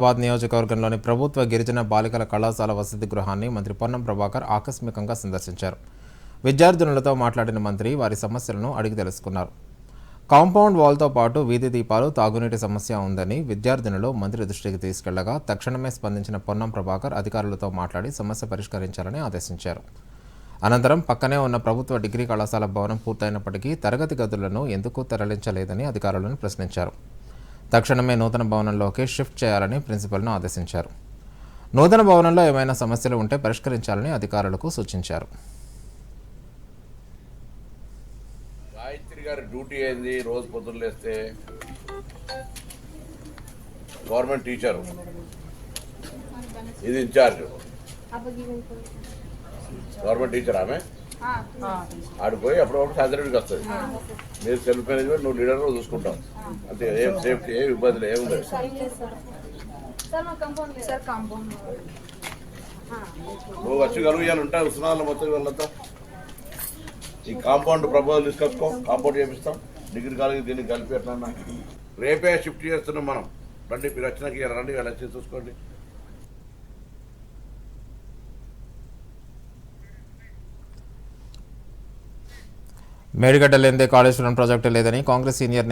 హైదరాబాద్ నియోజకవర్గంలోని ప్రభుత్వ గిరిజన బాలికల కళాశాల వసతి గృహాన్ని మంత్రి పొన్నం ప్రభాకర్ ఆకస్మికంగా సందర్శించారు. విద్యార్థినులతో మాట్లాడిన మంత్రి వారి సమస్యలను అడిగి తెలుసుకున్నారు. కాంపౌండ్ వాల్తో పాటు వీధి దీపాలు తాగునీటి సమస్య ఉందని విద్యార్థినులు మంత్రి దృష్టికి తీసుకెళ్ళగా తక్షణమే స్పందించిన పొన్నం ప్రభాకర్ అధికారులతో మాట్లాడి సమస్య పరిష్కరించాలని ఆదేశించారు. అనంతరం పక్కనే ఉన్న ప్రభుత్వ డిగ్రీ కళాశాల భవనం పూర్తయినప్పటికీ తరగతి గదులను ఎందుకు తరలించలేదని అధికారులను ప్రశ్నించారు. తక్షణమే నూతన భవనంలోకి షిఫ్ట్ చేయాలని ప్రిన్సిపల్ను ఆదేశించారు. నూతన భవనంలో ఏమైనా సమస్యలు ఉంటే పరిష్కరించాలని అధికారులకు సూచించారు. గాయత్రి గారి డ్యూటీ ఏంది? రోజు పొద్దున్న లేస్తే గవర్నమెంట్ టీచర్. ఇది ఇన్ఛార్జ్. గవర్నమెంట్ టీచర్ ఆమె? ఆడిపోయి అప్పుడప్పుడు సాయంత్రానికి వస్తుంది. మీరు సెల్ఫ్ మేనేజ్మెంట్ నువ్వు లీడర్ చూసుకుంటావు. అంతే ఏం సేఫ్టీ ఏం ఇబ్బంది లేదు ఏం లేదు. సార్ కాంపౌండ్ నువ్వు వచ్చి కలుగుయాలు ఉంటాయి ఉస్మానాల మొత్తం వాళ్ళంతా ఈ కాంపౌండ్ ప్రపోజల్ తీసుకొచ్చుకో కాంపౌండ్ చేపిస్తాం. డిగ్రీ కాలేజీ దీన్ని కలిపి ఎట్లా రేపే షిఫ్ట్ చేస్తున్నాం మనం. రండి మీరు వచ్చినాక రండి వచ్చి చూసుకోండి. మేడిగడ్డ లేదే కాళేశ్వరం ప్రాజెక్టు లేదని కాంగ్రెస్ సీనియర్